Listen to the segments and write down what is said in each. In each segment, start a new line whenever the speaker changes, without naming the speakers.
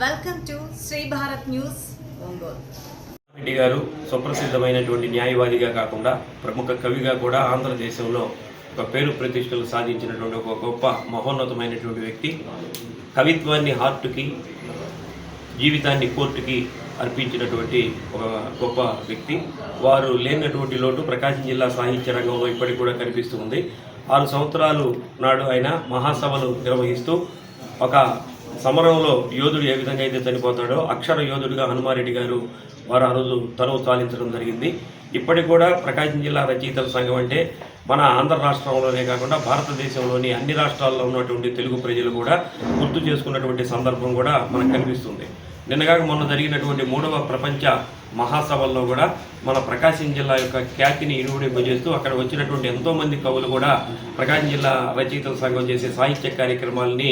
Welcome to Shri Bharat news Ongole
Reddy garu సుప్రసిద్ధమైనటువంటి న్యాయవాదిగా కాకుండా ప్రముఖ కవిగా కూడా ఆంధ్రదేశంలో ఒక పేరు ప్రతిష్టలు సాధించినటువంటి ఒక గొప్ప మహోన్నతమైనటువంటి వ్యక్తి. కవిత్వాన్ని హార్ట్కి జీవితాన్ని కోర్టుకి అర్పించినటువంటి ఒక గొప్ప వ్యక్తి. వారు లేనటువంటి లోటు ప్రకాశం జిల్లా సాహిత్య రంగంలో ఇప్పటికి కూడా కనిపిస్తుంది ఆరు సంవత్సరాలు నాడు ఆయన మహాసభలు నిర్వహిస్తూ ఒక సమరంలో యోధుడు ఏ విధంగా అయితే చనిపోతాడో అక్షర యోధుడిగా హనుమారెడ్డి గారు వారు ఆ రోజు తనువు చాలించడం జరిగింది. ఇప్పటికి కూడా ప్రకాశం జిల్లా రచయితల సంఘం అంటే మన ఆంధ్ర రాష్ట్రంలోనే కాకుండా భారతదేశంలోని అన్ని రాష్ట్రాల్లో ఉన్నటువంటి తెలుగు ప్రజలు కూడా గుర్తు చేసుకున్నటువంటి సందర్భం కూడా మనకు కనిపిస్తుంది. నిన్నగాక మొన్న జరిగినటువంటి మూడవ ప్రపంచ మహాసభల్లో కూడా మన ప్రకాశం జిల్లా యొక్క ఖ్యాతిని ఇనుమడింపజేస్తూ అక్కడ వచ్చినటువంటి ఎంతోమంది కవులు కూడా ప్రకాశం జిల్లా రచయితల సంఘం చేసే సాహిత్య కార్యక్రమాలని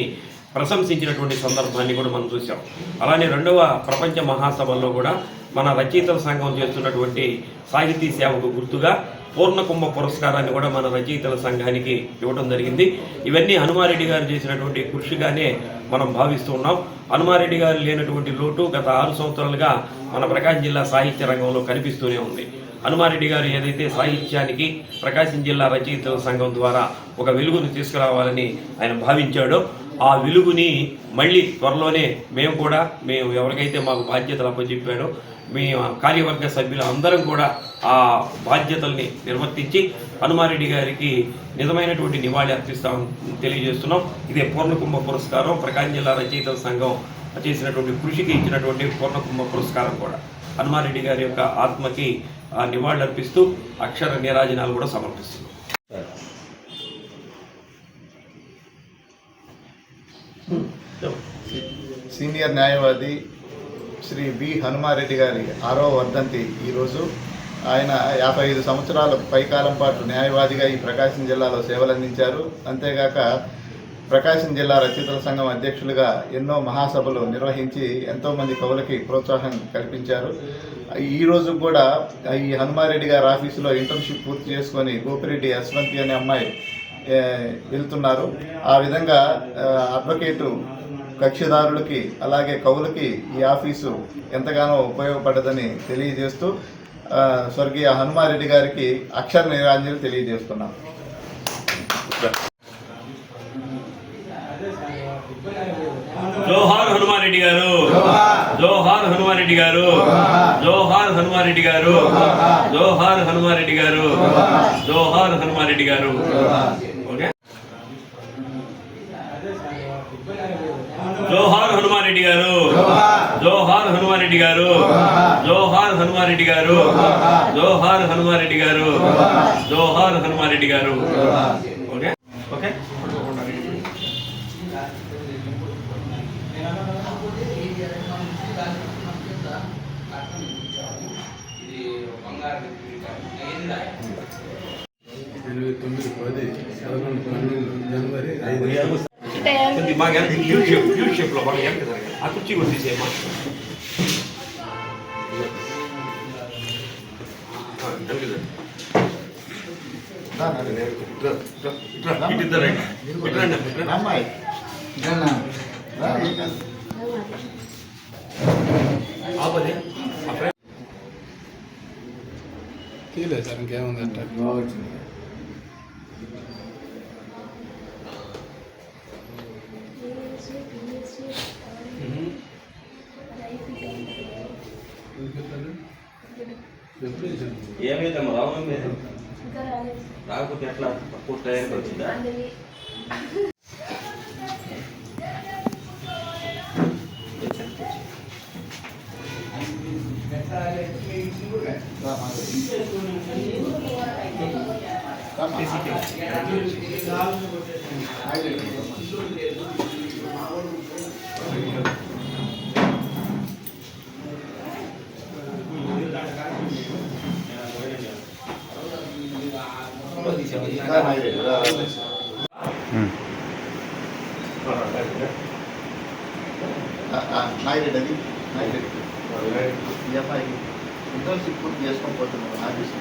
ప్రశంసించినటువంటి సందర్భాన్ని కూడా మనం చూసాం అలానే రెండవ ప్రపంచ మహాసభల్లో కూడా మన రచయితల సంఘం చేస్తున్నటువంటి సాహితీ సేవకు గుర్తుగా పూర్ణకుంభ పురస్కారాన్ని కూడా మన రచయితల సంఘానికి ఇవ్వడం జరిగింది. ఇవన్నీ హనుమారెడ్డి గారు చేసినటువంటి కృషిగానే మనం భావిస్తూ ఉన్నాం. హనుమారెడ్డి గారు లేనటువంటి లోటు గత ఆరు సంవత్సరాలుగా మన ప్రకాశం జిల్లా సాహిత్య రంగంలో కనిపిస్తూనే ఉంది. హనుమారెడ్డి గారు ఏదైతే సాహిత్యానికి ప్రకాశం జిల్లా రచయితల సంఘం ద్వారా ఒక వెలుగును తీసుకురావాలని ఆయన భావించాడో ఆ విలువని మళ్ళీ త్వరలోనే మేము కూడా మేము ఎవరికైతే మాకు బాధ్యతలు అప్పచెప్పాడో మీ కార్యవర్గ సభ్యులు అందరం కూడా ఆ బాధ్యతల్ని నిర్వర్తించి హనుమారెడ్డి గారికి నిజమైనటువంటి నివాళి అర్పిస్తాం తెలియజేస్తున్నాం. ఇదే పూర్ణకుంభ పురస్కారం ప్రకాశం జిల్లా రచయితల సంఘం చేసినటువంటి కృషికి ఇచ్చినటువంటి పూర్ణకుంభ పురస్కారం కూడా. హనుమారెడ్డి గారి యొక్క ఆత్మకి నివాళులర్పిస్తూ నివాళులు అర్పిస్తూ అక్షర నీరాజనాలు కూడా సమర్పిస్తున్నాం.
సీనియర్ న్యాయవాది శ్రీ బి హనుమారెడ్డి గారి ఆరో వర్ధంతి ఈరోజు. ఆయన యాభై ఐదు సంవత్సరాల పైకాలం పాటు న్యాయవాదిగా ఈ ప్రకాశం జిల్లాలో సేవలందించారు. అంతేగాక ప్రకాశం జిల్లా రచయితల సంఘం అధ్యక్షులుగా ఎన్నో మహాసభలు నిర్వహించి ఎంతోమంది కవులకి ప్రోత్సాహం కల్పించారు. ఈ రోజు కూడా ఈ హనుమారెడ్డి గారి ఆఫీసులో ఇంటర్న్షిప్ పూర్తి చేసుకొని గోపిరెడ్డి యశ్వంతి అనే అమ్మాయి వెళ్తున్నారు. ఆ విధంగా అడ్వకేటు కక్షిదారులకి అలాగే కవులకి ఈ ఆఫీసు ఎంతగానో ఉపయోగపడదని తెలియజేస్తూ స్వర్గీయ హనుమారెడ్డి గారికి అక్షర నిరాంజలి తెలియజేస్తున్నాం.
జోహార్ హనుమారెడ్డి గారు. జోహార్ హనుమారెడ్డి గారు. జోహార్ హనుమారెడ్డి గారు. జోహార్ హనుమారెడ్డి గారు. జోహార్ హనుమారెడ్డి గారు. జోహార్ హనుమారెడ్డి గారు. జోహార్. హనుమారెడ్డి గారు. జోహార్. హనుమారెడ్డి గారు. జోహార్. హనుమారెడ్డి గారు. జోహార్. హనుమారెడ్డి గారు. ఓకే? ఓకే?
ఎనిమిది
కొద్ది బాగా యూ షేప్ యూ షేప్లో బాగా వెనక్కి జరగాలి. ఆ కుర్చీ కూడా తీసేయమ్మా ఆ, వెనక్కి జరగాలి. ఇట్రా, ఏమైందమ్మా రావడం లేదు రాకపోతే ఎట్లా తక్కువ టైంకి వచ్చిందా
నాయుడు అది నాయుడు ఈ అమ్మాయి ఇంటర్న్షిప్ పూర్తి చేసుకొని పోతున్నాను ఆఫీసు